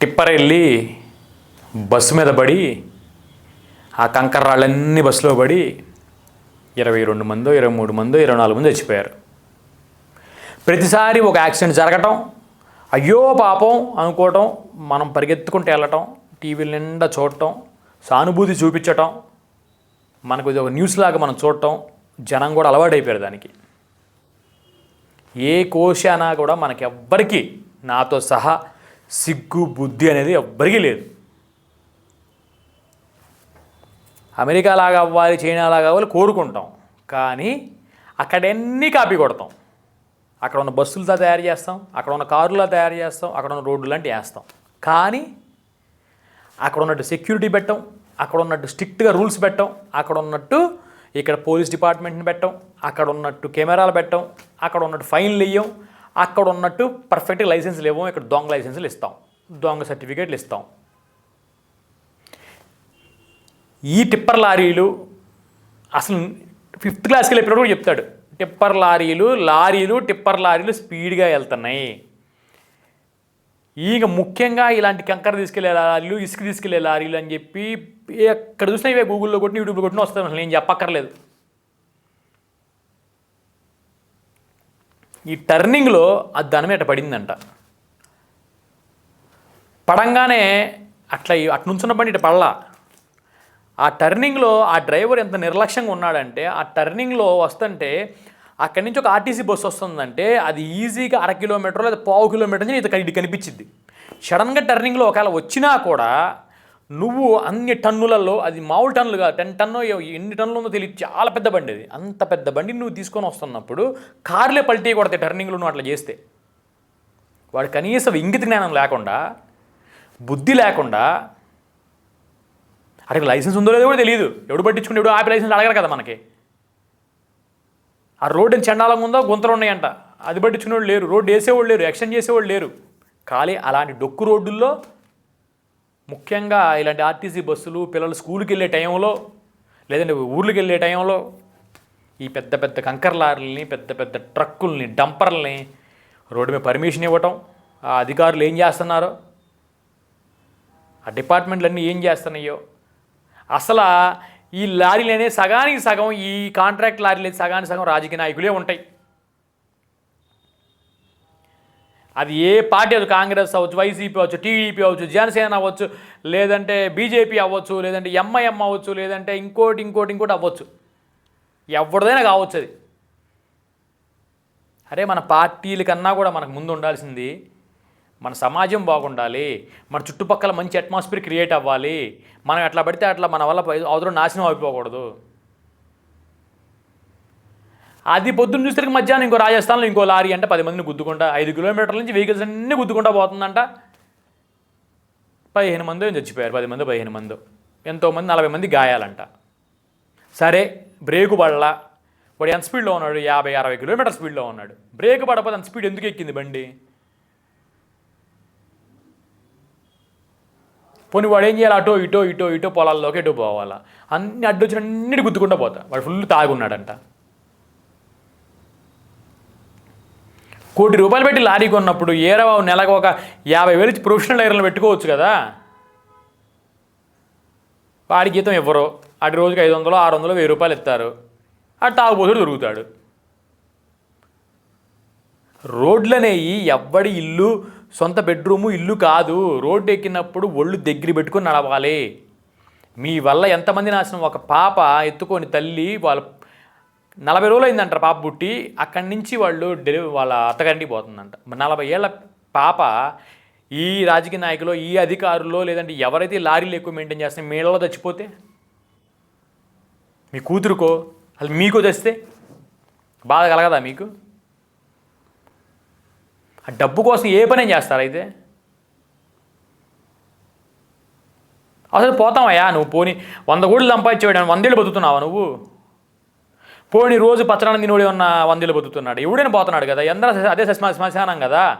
Tipper వెళ్ళి bus మీద పడి ఆ కంకర రాళ్ళన్నీ బస్సులో పడి ఇరవై రెండు మందో ఇరవై మూడు మందో ఇరవై నాలుగు మంది చచ్చిపోయారు. ప్రతిసారి ఒక యాక్సిడెంట్ జరగటం అయ్యో పాపం అనుకోవటం మనం పరిగెత్తుకుంటూ వెళ్ళటం టీవీల నిండా చూడటం సానుభూతి చూపించటం మనకు ఇది ఒక న్యూస్ లాగా మనం చూడటం జనం కూడా అలవాటైపోయారు దానికి. ఏ కోశానా కూడా మనకి ఎవ్వరికీ నాతో సహా సిగ్గు బుద్ధి అనేది ఎవ్వరికీ లేదు. అమెరికా లాగా అవ్వాలి చైనా లాగా అవ్వాలి కోరుకుంటాం. కానీ అక్కడన్నీ కాపీ కొడతాం? అక్కడ ఉన్న బస్సులతో తయారు చేస్తాం అక్కడ ఉన్న కారులా తయారు చేస్తాం అక్కడ ఉన్న రోడ్లు లాంటివి వేస్తాం. కానీ అక్కడ ఉన్నట్టు సెక్యూరిటీ పెట్టాం అక్కడ ఉన్నట్టు స్ట్రిక్ట్గా రూల్స్ పెట్టాం అక్కడ ఉన్నట్టు ఇక్కడ పోలీస్ డిపార్ట్మెంట్ని పెట్టాం అక్కడ ఉన్నట్టు కెమెరాలు పెట్టాం అక్కడ ఉన్నట్టు ఫైన్లు వేయం అక్కడ ఉన్నట్టు పర్ఫెక్ట్ లైసెన్స్ లేవు. ఇక్కడ దొంగ లైసెన్సులు ఇస్తాం. దొంగ సర్టిఫికేట్లు ఇస్తాం. ఈ టిప్పర్ లారీలు అసలు ఫిఫ్త్ క్లాస్కి వెళ్ళినప్పుడు కూడా చెప్తాడు. టిప్పర్ లారీలు లారీలు టిప్పర్ లారీలు స్పీడ్గా వెళ్తున్నాయి. ఇక ముఖ్యంగా ఇలాంటి కంకర తీసుకెళ్ళే లారీలు ఇసుక తీసుకెళ్ళే లారీలు అని చెప్పి ఎక్కడ చూసినా ఇవే గూగుల్లో కొట్టిన యూట్యూబ్లో కొట్టిన వస్తాను అసలు నేను చెప్పక్కర్లేదు. ఈ టర్నింగ్లో అది దాని మీద పడిందంట. పడంగానే అట్లా అటు బండి ఇటు పడలా. ఆ టర్నింగ్లో ఆ డ్రైవర్ ఎంత నిర్లక్ష్యంగా ఉన్నాడంటే ఆ టర్నింగ్లో వస్తుంటే అక్కడి నుంచి ఒక ఆర్టీసీ బస్సు వస్తుందంటే అది ఈజీగా అర కిలోమీటర్ లేదా పావు కిలోమీటర్ నుంచి ఇది ఇది కనిపించింది సడన్గా టర్నింగ్లో ఒకవేళ వచ్చినా కూడా నువ్వు అన్ని టన్నులలో అది మామూలు టన్నులుగా టెన్ టన్ను ఎన్ని టన్నులు ఉందో తెలియదు. చాలా పెద్ద బండి అది. అంత పెద్ద బండి నువ్వు తీసుకొని వస్తున్నప్పుడు కార్లే పల్టీ కొడతాయి టర్నింగ్లు నువ్వు అట్లా చేస్తే. వాడు కనీసం ఇంగిత జ్ఞానం లేకుండా బుద్ధి లేకుండా అక్కడికి లైసెన్స్ ఉందో లేదో కూడా తెలియదు ఎవడు పట్టించుకుని ఎవడు ఆపి లైసెన్స్ అడగరు కదా మనకి. ఆ రోడ్డు చెండాలంగా ఉందో గుంతలు ఉన్నాయంట. అది పట్టించుకునేవాళ్ళు లేరు. రోడ్డు వేసేవాళ్ళు లేరు. ఎక్స్టెండ్ చేసేవాళ్ళు లేరు. ఖాళీ అలాంటి డొక్కు రోడ్డుల్లో ముఖ్యంగా ఇలాంటి ఆర్టీసీ బస్సులు పిల్లలు స్కూల్కి వెళ్ళే టైంలో లేదంటే ఊర్లకు వెళ్ళే టైంలో ఈ పెద్ద పెద్ద కంకర్ లారీలని పెద్ద పెద్ద ట్రక్కుల్ని డంపర్లని రోడ్డు మీద పర్మిషన్ ఇవ్వటం ఆ అధికారులు ఏం చేస్తున్నారో? ఆ డిపార్ట్మెంట్లన్నీ ఏం చేస్తున్నాయో? అసలు ఈ లారీలనే సగానికి సగం ఈ కాంట్రాక్ట్ లారీలు సగానికి సగం రాజకీయ నాయకులే ఉంటాయి. అది ఏ పార్టీ అవ్వచ్చు కాంగ్రెస్ అవ్వచ్చు వైసీపీ అవ్వచ్చు టీడీపీ అవ్వచ్చు జనసేన అవ్వచ్చు లేదంటే బీజేపీ అవ్వచ్చు లేదంటే ఎంఐఎం అవ్వచ్చు లేదంటే ఇంకోటి ఇంకోటి ఇంకోటి అవ్వచ్చు. ఎవరిదైనా కావచ్చు అది. అరే మన పార్టీల కన్నా కూడా మనకు ముందు ఉండాల్సింది మన సమాజం బాగుండాలి మన చుట్టుపక్కల మంచి అట్మాస్ఫియర్ క్రియేట్ అవ్వాలి. మనం ఎట్లా పడితే అట్లా మన వల్ల అవతల నాశనం అయిపోకూడదు. అది పొద్దున్న చూసరికి మధ్యాహ్నం ఇంకో రాజస్థాన్లో ఇంకో లారీ అంటే పది మందిని గుద్దుకుంటా ఐదు కిలోమీటర్ల నుంచి వెహికల్స్ అన్నీ గుద్దుకుంటా పోతుందంట. పదిహేను మంది చచ్చిపోయారు పది మంది పదిహేను మంది. ఎంతోమంది నలభై మంది గాయాలంట. సరే బ్రేకు పడలా. వాడు ఎంత స్పీడ్లో ఉన్నాడు? యాభై అరవై కిలోమీటర్ స్పీడ్లో ఉన్నాడు. బ్రేక్ పడకపోతే అంత స్పీడ్ ఎందుకు ఎక్కింది బండి? పోనీ వాడు ఏం చేయాలి? అటో ఇటో ఇటో ఇటో పొలాల్లోకి ఎటు పోవాలా? అన్ని అడ్డొచ్చిన అన్నిటి గుద్దుకుంటూ పోతా. వాడు ఫుల్ తాగున్నాడంట. కోటి రూపాయలు పెట్టి లారీ కొన్నప్పుడు ఏరవ నెలకు ఒక యాభై వేలు ఇచ్చి ప్రొఫెషనల్ ఐరన్లు పెట్టుకోవచ్చు కదా? వాడి జీతం ఇవ్వరు అటు రోజుకి ఐదు వందలు ఆరు వందలు వెయ్యి రూపాయలు ఇస్తారు. అటు తాగుబోతుడు దొరుకుతాడు. రోడ్లనేవి ఎవ్వడి ఇల్లు సొంత బెడ్రూము ఇల్లు కాదు. రోడ్డు ఎక్కినప్పుడు ఒళ్ళు దగ్గర పెట్టుకొని నడవాలి. మీ వల్ల ఎంతమంది నాశనం? ఒక పాప ఎత్తుకొని తల్లి వాళ్ళ నలభై రోజులు అయిందంట పాప పుట్టి అక్కడి నుంచి వాళ్ళు డెలివరీ వాళ్ళ అత్తగారింటికి పోతుందంట. మరి నలభై ఏళ్ళ పాప ఈ రాజకీయ నాయకులు ఈ అధికారులు లేదంటే ఎవరైతే లారీలు ఎక్కువ మెయింటైన్ చేస్తే మీళ్ళలో చచ్చిపోతే? మీ కూతురుకో అసలు మీకు తెస్తే బాధ కలగదా మీకు? ఆ డబ్బు కోసం ఏ పని చేస్తారు అయితే? అసలు పోతావయ్యా నువ్వు పోని వంద కోట్లు సంపాదించేవాడు వందేళ్ళు బతుకుతున్నావా నువ్వు? పోని రోజు పచ్చనాన్ని తినోడే ఉన్న వందేళ్ళు బతుకుతున్నాడు. ఎవడైనా పోతున్నాడు కదా? ఎందరూ అదే శ్మ శ్మశానం కదా?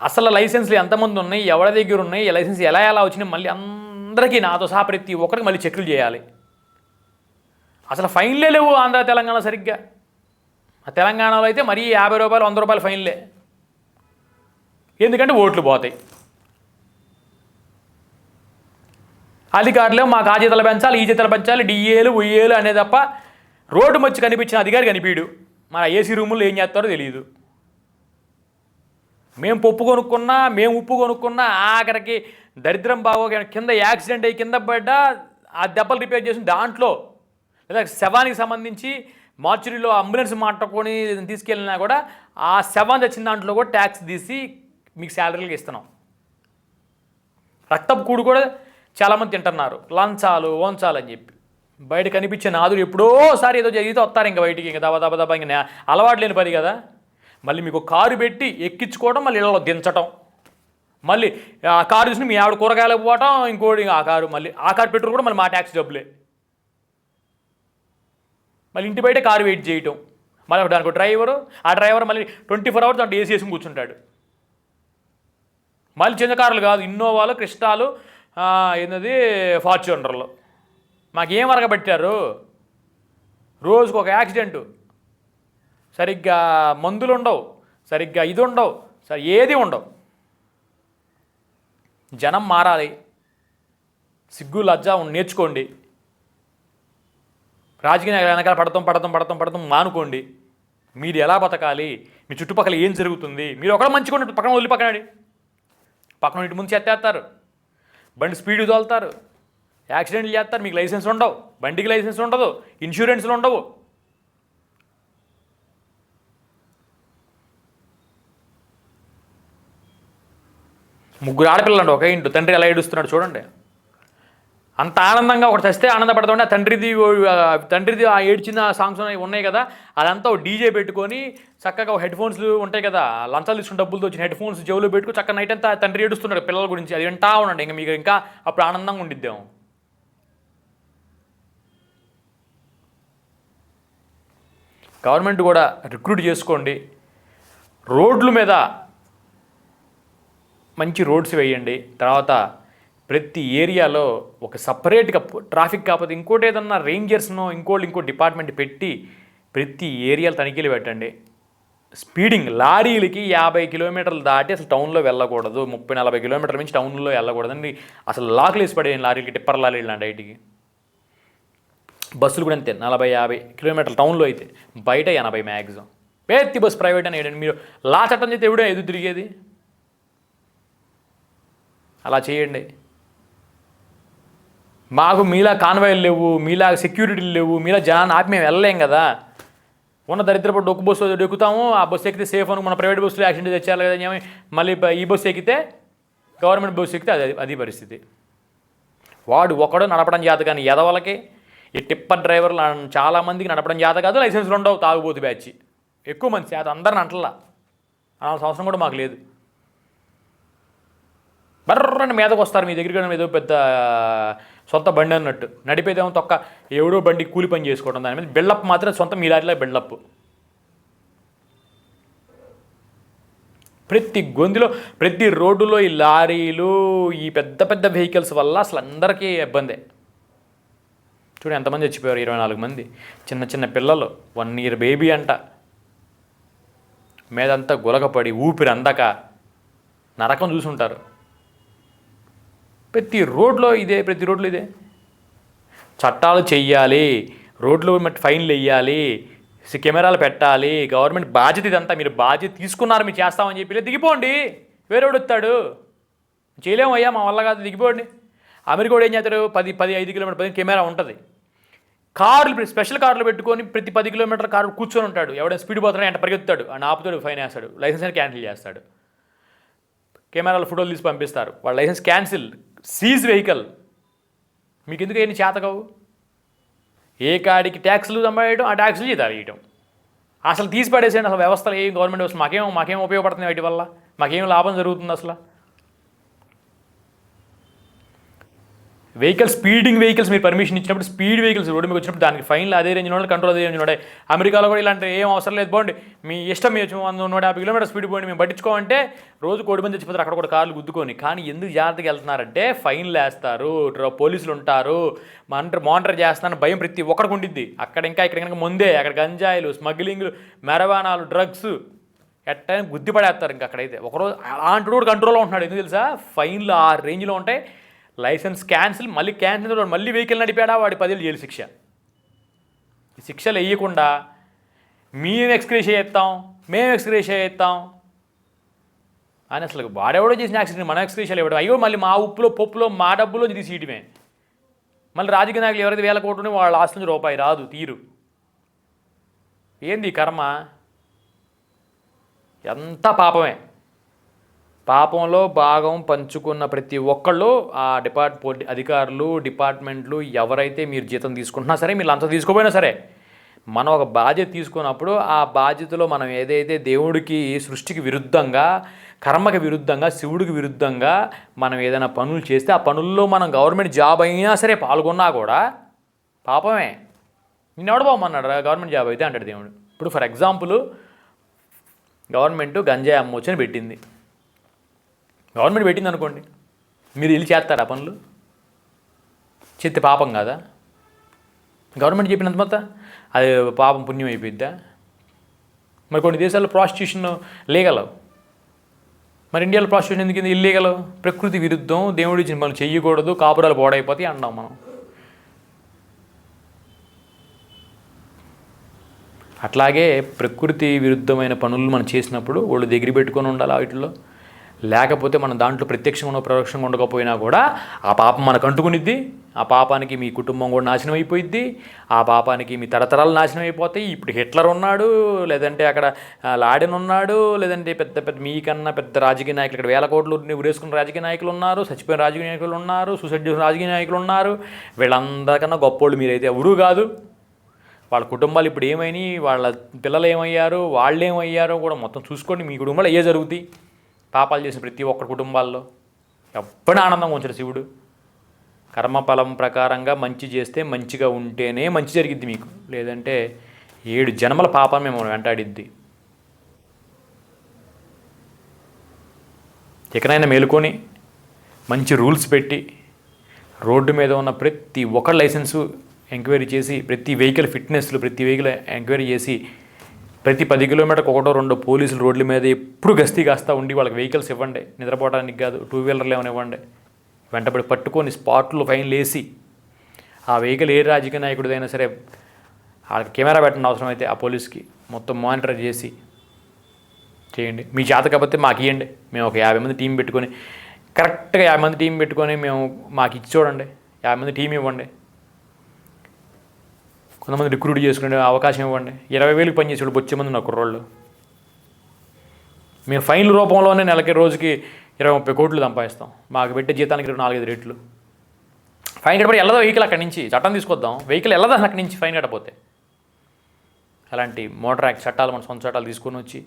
అసలు లైసెన్స్లు ఎంతమంది ఉన్నాయి ఎవరి దగ్గర ఉన్నాయి లైసెన్స్ ఎలా ఎలా వచ్చినాయి? మళ్ళీ అందరికీ నాతో సహా ప్రతి ఒక్కరికి మళ్ళీ చెక్లు చేయాలి. అసలు ఫైన్లే లేవు ఆంధ్ర తెలంగాణ సరిగ్గా. ఆ తెలంగాణలో అయితే మరీ యాభై రూపాయలు వంద రూపాయలు ఫైన్లే. ఎందుకంటే ఓట్లు పోతాయి. అధికారులు మాకు ఆ జీతాలు పెంచాలి ఈ జీతాలు పెంచాలి డిఏలు ఉయ్యేలు అనే తప్ప రోడ్డు మచ్చి కనిపించిన అధికారి కనిపించడు మన ఏసీ రూముల్లో ఏం చేస్తారో తెలియదు మేము పప్పు కొనుక్కున్నా మేము ఉప్పు కొనుక్కున్నా ఆఖరికి దరిద్రం బాగో కింద యాక్సిడెంట్ అయ్యి కింద పడ్డా ఆ దెబ్బలు రిపేర్ చేసిన దాంట్లో లేదా శవానికి సంబంధించి మార్చురీలో అంబులెన్స్ మాట్టుకొని తీసుకెళ్ళినా కూడా ఆ శవం తెచ్చిన దాంట్లో కూడా ట్యాక్స్ తీసి మీకు శాలరీలకు ఇస్తున్నాం. రక్తపు కూడు కూడా చాలామంది తింటున్నారు. లంచాలు ఓంచాలు అని చెప్పి. బయట కనిపించే నాదులు ఎప్పుడోసారి ఏదో జరిగితే వస్తారు ఇంకా బయటికి ఇంకా దబ దబ దబ ఇంకా అలవాటు లేని పని కదా. మళ్ళీ మీకు కారు పెట్టి ఎక్కించుకోవడం మళ్ళీ ఇళ్ళలో దించటం. మళ్ళీ ఆ కారు చూసి మీ ఆవిడ కూరగాయలకు పోవటం ఇంకోటి ఆ కారు మళ్ళీ ఆ కారు పెట్రోల్ కూడా మళ్ళీ మా ట్యాక్సీ డబ్బులే. మళ్ళీ ఇంటి బయట కారు వెయిట్ చేయటం. మళ్ళీ దానికి డ్రైవరు ఆ డ్రైవర్ మళ్ళీ ట్వంటీ ఫోర్ అవర్స్ దాంట్లో ఏసీ వేసుకుని కూర్చుంటాడు. మళ్ళీ చిన్న కార్లు కాదు ఇన్నోవాలు క్రిస్టాలు ఏంటది ఫార్చ్యూనర్లు. మాకేం అరగబెట్టారు? రోజుకు ఒక యాక్సిడెంటు. సరిగ్గా మందులు ఉండవు సరిగ్గా ఇది ఉండవు సరి ఏది ఉండవు. జనం మారాలి. సిగ్గు లజ్జ నేర్చుకోండి. రాజకీయ వెనకాల పడతాం పడతాం పడతాం పడతాం మానుకోండి. మీరు ఎలా బతకాలి? మీ చుట్టుపక్కల ఏం జరుగుతుంది? మీరు ఒకడ మంచిగా ఉన్నట్టు పక్కన వదిలి పక్కనడి పక్కన ఇటు ముందు చెత్తేస్తారు బండి స్పీడ్ తోలుతారు. యాక్సిడెంట్లు చేస్తారు మీకు లైసెన్స్ ఉండవు. బండికి లైసెన్స్ ఉండదు ఇన్సూరెన్స్లు ఉండవు. ముగ్గురు ఆడపిల్లలు ఒక ఇంటి తండ్రి ఎలా ఏడుస్తున్నాడు చూడండి. అంత ఆనందంగా ఒకటి చస్తే ఆనందపడుతుంటే తండ్రిది తండ్రిది ఆ ఏడ్చిన సాంగ్స్ ఉన్నాయి- ఉన్నాయి కదా అదంతా ఒక డీజే పెట్టుకొని చక్కగా హెడ్ ఫోన్స్ ఉంటాయి కదా లంచాలు ఇచ్చిన డబ్బులతో వచ్చిన హెడ్ ఫోన్స్ చెవులు పెట్టుకుని చక్కగా నైట్ అంతా తండ్రి ఏడుస్తున్నాడు పిల్లల గురించి అది వింటా ఉండండి ఇంకా మీకు ఇంకా అప్పుడు ఆనందంగా ఉండిద్దాం. గవర్నమెంట్ కూడా రిక్రూట్ చేసుకోండి రోడ్ల మీద మంచి రోడ్స్ వేయండి తర్వాత ప్రతి ఏరియాలో ఒక సపరేట్గా ట్రాఫిక్ కాకపోతే ఇంకోటి ఏదన్నా రేంజర్స్నో ఇంకోటి ఇంకో డిపార్ట్మెంట్ పెట్టి ప్రతి ఏరియాలు తనిఖీలు పెట్టండి. స్పీడింగ్ లారీలకి యాభై కిలోమీటర్లు దాటి అసలు టౌన్లో వెళ్ళకూడదు. ముప్పై నలభై కిలోమీటర్ల నుంచి టౌన్లో వెళ్ళకూడదండి. అసలు లాకులు వేసి పడేయండి లారీలకి టిప్పర్ లారీలు లాంటి ఐటీకి. బస్సులు కూడా అంతే నలభై యాభై కిలోమీటర్లు టౌన్లో అయితే బయట ఎనభై మ్యాక్సిమం ప్రతి బస్ ప్రైవేట్ అని వేయండి మీరు లా చట్టం చేస్తే ఎవడో ఎదురు తిరిగేది? అలా చేయండి. మాకు మీలా కాన్వాయిలు లేవు మీలా సెక్యూరిటీలు లేవు మీలా జనాన్ని ఆపి మేము వెళ్ళలేం కదా. ఉన్న దరిద్రపు డొక్కు బస్సు ఎక్కుతాము ఆ బస్సు ఎక్కితే సేఫ్ అను మన ప్రైవేట్ బస్సులో యాక్సిడెంట్ తెచ్చారు కదా అని మళ్ళీ ఈ బస్సు ఎక్కితే గవర్నమెంట్ బస్సు ఎక్కితే అది అది పరిస్థితి. వాడు ఒకడు నడపడం చేత కానీ ఎదవలకి ఈ టిప్పర్ డ్రైవర్లు చాలామందికి నడపడం చేత కాదు లైసెన్స్లు ఉండవు తాగుబోతు బ్యాచ్. ఎక్కువ మంది చేత అందరిని అంటలా. ఆ సంవత్సరం కూడా మాకు లేదు. బర్రని మీదకి వస్తారు మీ దగ్గరికి ఏదో పెద్ద సొంత బండి అన్నట్టు. నడిపేదేమో తొక్క ఎవడో బండి కూలి పని చేసుకోవడం. దాని మీద బిల్డప్ మాత్రం సొంత మీ లారీలో బిల్డప్. ప్రతి గొంతులో ప్రతి రోడ్డులో ఈ లారీలు ఈ పెద్ద పెద్ద వెహికల్స్ వల్ల అసలు అందరికీ ఇబ్బందే. చూడు ఎంతమంది చచ్చిపోయారు ఇరవై నాలుగు మంది. చిన్న చిన్న పిల్లలు వన్ ఇయర్ బేబీ అంట. మీదంతా గులకపడి ఊపిరి అందక నరకం చూసుంటారు. ప్రతి రోడ్లో ఇదే ప్రతి రోడ్లో ఇదే. చట్టాలు చెయ్యాలి రోడ్లు మట్టి ఫైన్లు వెయ్యాలి కెమెరాలు పెట్టాలి గవర్నమెంట్ బాధ్యత ఇదంతా మీరు బాధ్యత తీసుకున్నారు మీరు చేస్తామని చెప్పి దిగిపోండి. వేరేవాడు వస్తాడు. చేయలేము అయ్యా మా వల్ల కాదు దిగిపోండి. అమెరికా కూడా ఏం చేస్తారు పది పది ఐదు కిలోమీటర్ పది కెమెరా ఉంటుంది. కార్లు స్పెషల్ కార్లు పెట్టుకొని ప్రతి పది కిలోమీటర్ కారు కూర్చొని ఉంటాడు. ఎవడైనా స్పీడ్ పోతాడో ఎంట పరిగెత్తాడు అని ఆపుతాడు ఫైన్ వేస్తాడు. లైసెన్స్ క్యాన్సిల్ చేస్తాడు. కెమెరాలు ఫోటోలు తీసి పంపిస్తారు. వాళ్ళ లైసెన్స్ క్యాన్సిల్. Seize vehicle. మీకు ఎందుకు ఏమి చేతకవు? ఏ కాడికి ట్యాక్స్లు సంపాడేయడం ఆ ట్యాక్సులు జీతాలు ఇవ్వడం అసలు తీసి పడేసేయండి అసలు వ్యవస్థలు ఏం గవర్నమెంట్ వ్యవస్థ మాకేం మాకేం ఉపయోగపడుతుంది వాటి వల్ల? మాకేం లాభం జరుగుతుంది అసలు? వెహికల్ స్పీడింగ్ వెహికల్స్ మీరు పర్మిషన్ ఇచ్చినప్పుడు స్పీడ్ వెహికల్స్ రోడ్డు మీకు వచ్చినప్పుడు దానికి ఫైన్లు అదే రేంజ్ ఉండాలి కంట్రోల్ అదే రేంజ్ ఉండాలి అమెరికాలో కూడా ఇలాంటి ఏం అవసరం లేదు. పోండి. మీ ఇష్టం మీరు వంద నూట యాభై కిలోమీటర్ స్పీడ్ పోండి. మేము పట్టించుకోమంటే రోజు కోడి మంది చచ్చిపోతారు అక్కడ కూడా కార్లు గుద్దుకొని. కానీ ఎందుకు జాగ్రత్తగా వెళ్తున్నారంటే ఫైన్లు వేస్తారు. పోలీసులు ఉంటారు. మానిటర్ మానిటర్ చేస్తారని భయం ప్రతి ఒక్కడికి ఉండిద్ది. అక్కడ ఇంకా ఇక్కడ కనుక ముందే అక్కడ గంజాయిలు స్మగ్లింగ్లు మెరవాణాలు డ్రగ్స్ ఎట్టని గుద్ది పడేస్తారు ఇంకా అక్కడైతే. ఒకరోజు అలాంటి రోడ్ కంట్రోల్లో ఉంటున్నాడు. ఎందుకు తెలుసా? ఫైన్లు ఆ రేంజ్లో ఉంటాయి. లైసెన్స్ క్యాన్సిల్ మళ్ళీ క్యాన్సిల్ మళ్ళీ వెహికల్ నడిపాడా? వాడి పదేళ్ళు జైలు శిక్ష. శిక్షలు వేయకుండా మేము ఎక్స్క్రేష్ చేస్తాం మేము ఎక్స్క్రేష్ చేస్తాం. అని అసలు వాడెవడో చేసిన యాక్సిడెంట్ మన ఎక్స్క్రేషాలు ఇవ్వడం అయ్యో మళ్ళీ మా ఉప్పులో పప్పులో మా డబ్బులో తీసేయటమే. మళ్ళీ రాజకీయ నాయకులు ఎవరైతే వేల కోట్లు వాళ్ళ ఆస్తి నుంచి రూపాయి రాదు తీరు. ఏంది కర్మ? ఎంత పాపమే. పాపంలో భాగం పంచుకున్న ప్రతి ఒక్కళ్ళు ఆ డిపార్ట్ అధికారులు డిపార్ట్మెంట్లు ఎవరైతే మీరు జీతం తీసుకుంటున్నా సరే మీరు అంత తీసుకోపోయినా సరే మనం ఒక బాధ్యత తీసుకున్నప్పుడు ఆ బాధ్యతలో మనం ఏదైతే దేవుడికి సృష్టికి విరుద్ధంగా కర్మకి విరుద్ధంగా శివుడికి విరుద్ధంగా మనం ఏదైనా పనులు చేస్తే ఆ పనుల్లో మనం గవర్నమెంట్ జాబ్ అయినా సరే పాల్గొన్నా కూడా పాపమే. నిన్నెవడు పోమన్నాడు గవర్నమెంట్ జాబ్ అయితే అంటాడు దేవుడు. ఇప్పుడు ఫర్ ఎగ్జాంపుల్ గవర్నమెంట్ గంజాయి అమ్మొచ్చు పెట్టింది. గవర్నమెంట్ పెట్టింది అనుకోండి. మీరు వెళ్ళి చేస్తారా పనులు? చేస్తే పాపం కాదా? గవర్నమెంట్ చెప్పినంత మొత్తం అది పాపం పుణ్యం అయిపోయిద్దా? మరి కొన్ని దేశాల్లో ప్రాస్టిట్యూషన్ లీగల్ మరి ఇండియాలో ప్రాస్టిట్యూషన్ ఎందుకు ఇల్లీగల్ ప్రకృతి విరుద్ధం దేవుడి ఇచ్చిన పనులు చెయ్యకూడదు కాపురాలు పోడైపోతాయి అన్నాం మనం. అట్లాగే ప్రకృతి విరుద్ధమైన పనులు మనం చేసినప్పుడు వాళ్ళు దగ్గర పెట్టుకొని ఉండాలి వాటిలో లేకపోతే మనం దాంట్లో ప్రత్యక్షంగా ప్రత్యక్షంగా ఉండకపోయినా కూడా ఆ పాపం మనకు అంటుకునిద్ది ఆ పాపానికి మీ కుటుంబం కూడా నాశనం అయిపోయిద్ది. ఆ పాపానికి మీ తరతరాలు నాశనం అయిపోతాయి. ఇప్పుడు హిట్లర్ ఉన్నాడు లేదంటే అక్కడ లాడెన్ ఉన్నాడు లేదంటే పెద్ద పెద్ద మీకన్నా పెద్ద రాజకీయ నాయకులు ఇక్కడ వేల కోట్లు ఉరేసుకున్న రాజకీయ నాయకులు ఉన్నారు చచ్చిపోయిన రాజకీయ నాయకులు ఉన్నారు సూసైడ్ చేసిన రాజకీయ నాయకులు ఉన్నారు. వీళ్ళందరికన్నా గొప్పోళ్ళు మీరైతే ఎవరూ కాదు. వాళ్ళ కుటుంబాలు ఇప్పుడు ఏమైనాయి? వాళ్ళ పిల్లలు ఏమయ్యారు? వాళ్ళు ఏమయ్యారో కూడా మొత్తం చూసుకోండి. మీ కుటుంబాలు ఏ జరుగుతాయి పాపాలు చేసిన ప్రతి ఒక్కరి కుటుంబాల్లో ఎప్పుడు ఆనందంగా ఉంచాడు శివుడు. కర్మఫలం ప్రకారంగా మంచి చేస్తే మంచిగా ఉంటేనే మంచి జరిగిద్ది మీకు. లేదంటే ఏడు జన్మల పాపం మేము వెంటాడిద్ది. ఇకనైనా మేలుకొని మంచి రూల్స్ పెట్టి రోడ్డు మీద ఉన్న ప్రతి ఒక్క లైసెన్సు ఎంక్వైరీ చేసి ప్రతి వెహికల్ ఫిట్నెస్లు ప్రతి వెహికల్ ఎంక్వైరీ చేసి ప్రతి పది కిలోమీటర్కి ఒకటో రెండో పోలీసులు రోడ్ల మీద ఎప్పుడు గస్తీ కాస్తా ఉండి వాళ్ళకి వెహికల్స్ ఇవ్వండి. నిద్రపోవడానికి కాదు టూ వీలర్లు ఏమైనా ఇవ్వండి. వెంటబడి పట్టుకొని స్పాట్లో ఫైన్లు వేసి ఆ వెహికల్ ఏ రాజకీయ నాయకుడిదైనా సరే వాళ్ళకి కెమెరా పెట్టండి అవసరం అయితే ఆ పోలీస్కి. మొత్తం మానిటర్ చేసి చేయండి. మీ చేత కాకపోతే మాకు ఇవ్వండి మేము ఒక యాభై మంది టీం పెట్టుకొని కరెక్ట్గా యాభై మంది టీం పెట్టుకొని మేము మాకు ఇచ్చి చూడండి. యాభై మంది టీం ఇవ్వండి. కొంతమంది రిక్రూట్ చేసుకునే అవకాశం ఇవ్వండి. ఇరవై వేలకు పనిచేసేవాడు వచ్చే మంది నా కుర్రోళ్ళు. మేము ఫైన్ల రూపంలోనే నెలకి రోజుకి ఇరవై ముప్పై కోట్లు సంపాదిస్తాం. మాకు పెట్టే జీతానికి ఇరవై నాలుగైదు రేట్లు. ఫైన్ కట్టబడి వెళ్ళదా వెహికల్ అక్కడి నుంచి? చట్టం తీసుకొద్దాం. వెహికల్ వెళ్ళదా అక్కడి నుంచి ఫైన్ కట్టపోతే? అలాంటి మోటార్ యాక్ట్ చట్టాలు మన సొంత చట్టాలు తీసుకొని వచ్చి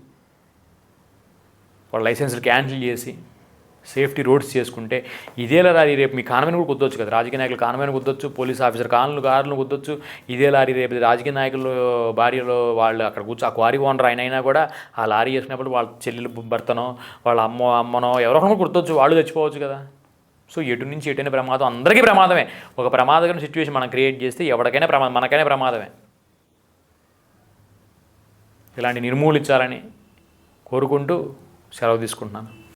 వాళ్ళ లైసెన్సులు క్యాన్సిల్ చేసి సేఫ్టీ రోడ్స్ చేసుకుంటే ఇదే లారీ రేపు మీ కానమైన కూడా కుద్దొచ్చు కదా. రాజకీయ నాయకులు కానమైన కుద్దొచ్చు పోలీస్ ఆఫీసర్ కానులు కార్లు కుద్దొచ్చు ఇదే లారీ రేపు రాజకీయ నాయకులు భార్యలో వాళ్ళు అక్కడ కూర్చో ఆ క్వారీ ఓనర్ ఆయన అయినా కూడా ఆ లారీ చేసినప్పుడు వాళ్ళ చెల్లెలు భర్తనో వాళ్ళ అమ్మో అమ్మనో ఎవరో ఒకరు గుర్తొచ్చు వాళ్ళు చచ్చిపోవచ్చు కదా. సో ఎటు నుంచి ఎటైనా ప్రమాదం అందరికీ ప్రమాదమే. ఒక ప్రమాదకరమైన సిచ్యువేషన్ మనం క్రియేట్ చేస్తే ఎవరికైనా ప్రమాదం మనకైనా ప్రమాదమే. ఇలాంటి నిర్మూలించాలని కోరుకుంటూ సెలవు తీసుకుంటున్నాను.